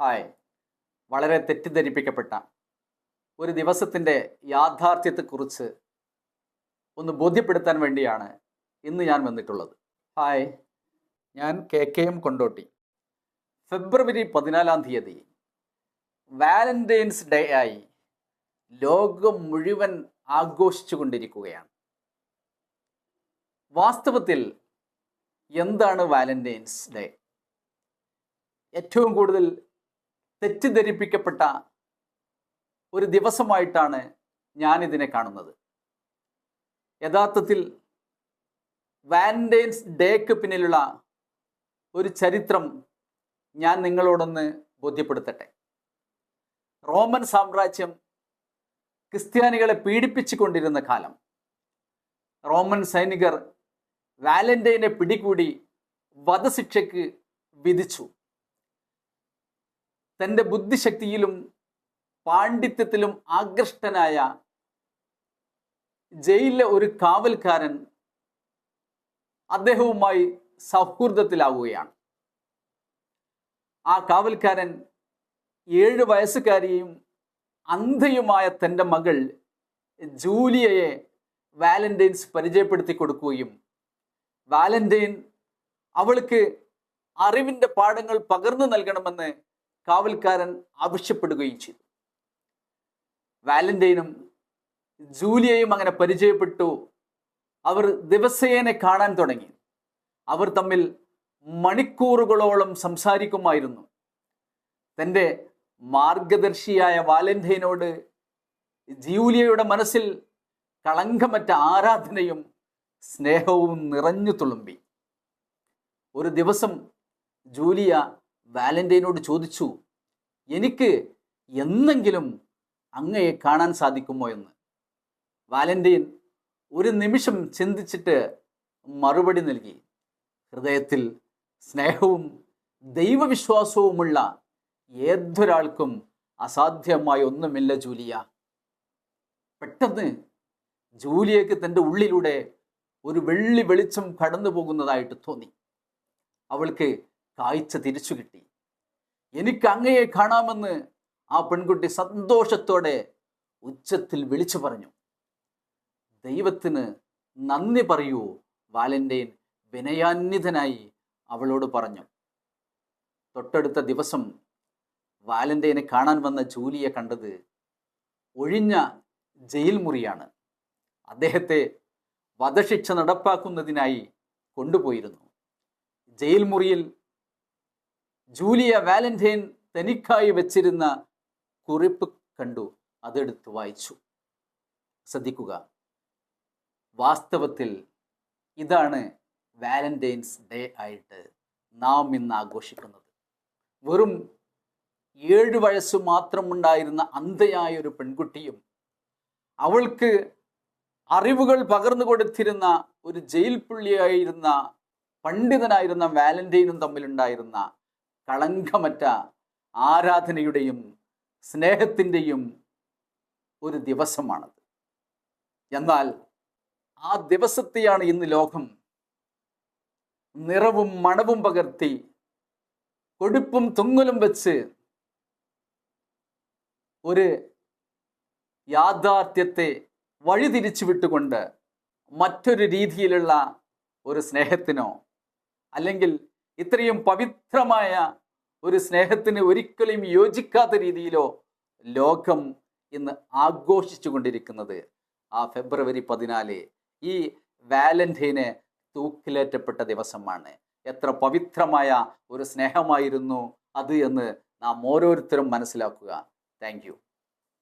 Hi. വളരെ തെറ്റിദ്ധരിപ്പിക്കപ്പെട്ട ഒരു ദിവസത്തിന്റെ യാഥാർത്ഥ്യത്തെക്കുറിച്ച് ഒന്ന് ബോധ്യപ്പെടുത്താൻ വേണ്ടിയാണ് ഇന്ന് ഞാൻ വന്നിട്ടുള്ളത്. ഹായ്. ഞാൻ K K M Kondotty. February പതിനാലാം തീയതി വാലന്റൈൻസ് ഡേ ആയി ലോകം മുഴുവൻ ആഘോഷിച്ചു കൊണ്ടിരിക്കുകയാണ്. വാസ്തവത്തിൽ എന്താണ് വാലന്റൈൻസ് ഡേ? ഏറ്റവും കൂടുതൽ തെറ്റിദ്ധരിപ്പിക്കപ്പെട്ട ഒരു ദിവസമായിട്ടാണ് ഞാനിതിനെ കാണുന്നത്. യഥാർത്ഥത്തിൽ വാലന്റൈൻസ് ഡേക്ക് പിന്നിലുള്ള ഒരു ചരിത്രം ഞാൻ നിങ്ങളോടൊന്ന് ബോധ്യപ്പെടുത്തട്ടെ. റോമൻ സാമ്രാജ്യം ക്രിസ്ത്യാനികളെ പീഡിപ്പിച്ചു കൊണ്ടിരുന്ന കാലം റോമൻ സൈനികർ വാലന്റൈനെ പിടികൂടി വധശിക്ഷയ്ക്ക് വിധിച്ചു. തന്റെ ബുദ്ധിശക്തിയിലും പാണ്ഡിത്യത്തിലും ആകൃഷ്ടനായ ജയിലിലെ ഒരു കാവൽക്കാരൻ അദ്ദേഹവുമായി സൗഹൃദത്തിലാവുകയാണ്. ആ കാവൽക്കാരൻ ഏഴ് വയസ്സുകാരിയും അന്ധയുമായ തന്റെ മകൾ ജൂലിയയെ വാലന്റൈൻസ് പരിചയപ്പെടുത്തി കൊടുക്കുകയും വാലന്റൈൻ അവൾക്ക് അറിവിന്റെ പാഠങ്ങൾ പകർന്നു നൽകണമെന്ന് കാവൽക്കാരൻ ആവശ്യപ്പെടുകയും ചെയ്തു. വാലന്റൈനും ജൂലിയയും അങ്ങനെ പരിചയപ്പെട്ടു. അവർ ദിവസേനെ കാണാൻ തുടങ്ങി. അവർ തമ്മിൽ മണിക്കൂറുകളോളം സംസാരിക്കുമായിരുന്നു. തന്റെ മാർഗദർശിയായ വാലന്റൈനോട് ജൂലിയയുടെ മനസ്സിൽ കളങ്കമറ്റ ആരാധനയും സ്നേഹവും നിറഞ്ഞു തുളുമ്പി. ഒരു ദിവസം ജൂലിയ വാലന്റൈനോട് ചോദിച്ചു എനിക്ക് എന്നെങ്കിലും അങ്ങയെ കാണാൻ സാധിക്കുമോ എന്ന്? വാലന്റൈൻ ഒരു നിമിഷം ചിന്തിച്ചിട്ട് മറുപടി നൽകി ഹൃദയത്തിൽ സ്നേഹവും ദൈവവിശ്വാസവുമുള്ള ഏതൊരാൾക്കും അസാധ്യമായ ഒന്നുമില്ല ജൂലിയ. പെട്ടെന്ന് ജൂലിയക്ക് തന്റെ ഉള്ളിലൂടെ ഒരു വെള്ളി വെളിച്ചം കടന്നു പോകുന്നതായിട്ട് തോന്നി. അവൾക്ക് കാഴ്ച തിരിച്ചു കിട്ടി. എനിക്ക് അങ്ങയെ കാണാമെന്ന് ആ പെൺകുട്ടി സന്തോഷത്തോടെ ഉച്ചത്തിൽ വിളിച്ചു പറഞ്ഞു. ദൈവത്തിന് നന്ദി പറയൂ വാലന്റൈൻ വിനയാന്വിതനായി അവളോട് പറഞ്ഞു. തൊട്ടടുത്ത ദിവസം വാലന്റൈനെ കാണാൻ വന്ന ജൂലിയെ കണ്ടത് ഒഴിഞ്ഞ ജയിൽ മുറിയാണ്. അദ്ദേഹത്തെ വധശിക്ഷ നടപ്പാക്കുന്നതിനായി കൊണ്ടുപോയിരുന്നു. ജയിൽ മുറിയിൽ ജൂലിയ വാലന്റൈൻ തനിക്കായി വെച്ചിരുന്ന കുറിപ്പ് കണ്ടു അതെടുത്ത് വായിച്ചു. ശ്രദ്ധിക്കുക. വാസ്തവത്തിൽ ഇതാണ് വാലന്റൈൻസ് ഡേ ആയിട്ട് നാം ഇന്ന് ആഘോഷിക്കുന്നത്. വെറും ഏഴ് വയസ്സ് മാത്രമുണ്ടായിരുന്ന അന്ധയായ ഒരു പെൺകുട്ടിയും അവൾക്ക് അറിവുകൾ പകർന്നു കൊടുത്തിരുന്ന ഒരു ജയിൽ പുള്ളിയായിരുന്ന പണ്ഡിതനായിരുന്ന വാലന്റൈനും തമ്മിലുണ്ടായിരുന്ന കളങ്കമറ്റ ആരാധനയുടെയും സ്നേഹത്തിന്റെയും ഒരു ദിവസമാണത്. എന്നാൽ ആ ദിവസത്തെയാണ് ഇന്ന് ലോകം നിറവും മണവും പകർത്തി കൊഴുപ്പും തുങ്ങലും വെച്ച് ഒരു യാഥാർത്ഥ്യത്തെ വഴിതിരിച്ചു വിട്ടുകൊണ്ട് മറ്റൊരു രീതിയിലുള്ള ഒരു സ്നേഹത്തിനോ അല്ലെങ്കിൽ ഇത്രയും പവിത്രമായ ഒരു സ്നേഹത്തിന് ഒരിക്കലും യോജിക്കാത്ത രീതിയിലോ ലോകം ഇന്ന് ആഘോഷിച്ചു കൊണ്ടിരിക്കുന്നത് ആ ഫെബ്രുവരി പതിനാല് ഈ വാലന്റൈന് തൂക്കിലേറ്റപ്പെട്ട ദിവസമാണ്. എത്ര പവിത്രമായ ഒരു സ്നേഹമായിരുന്നു അത് എന്ന് നാം ഓരോരുത്തരും മനസ്സിലാക്കുക. താങ്ക്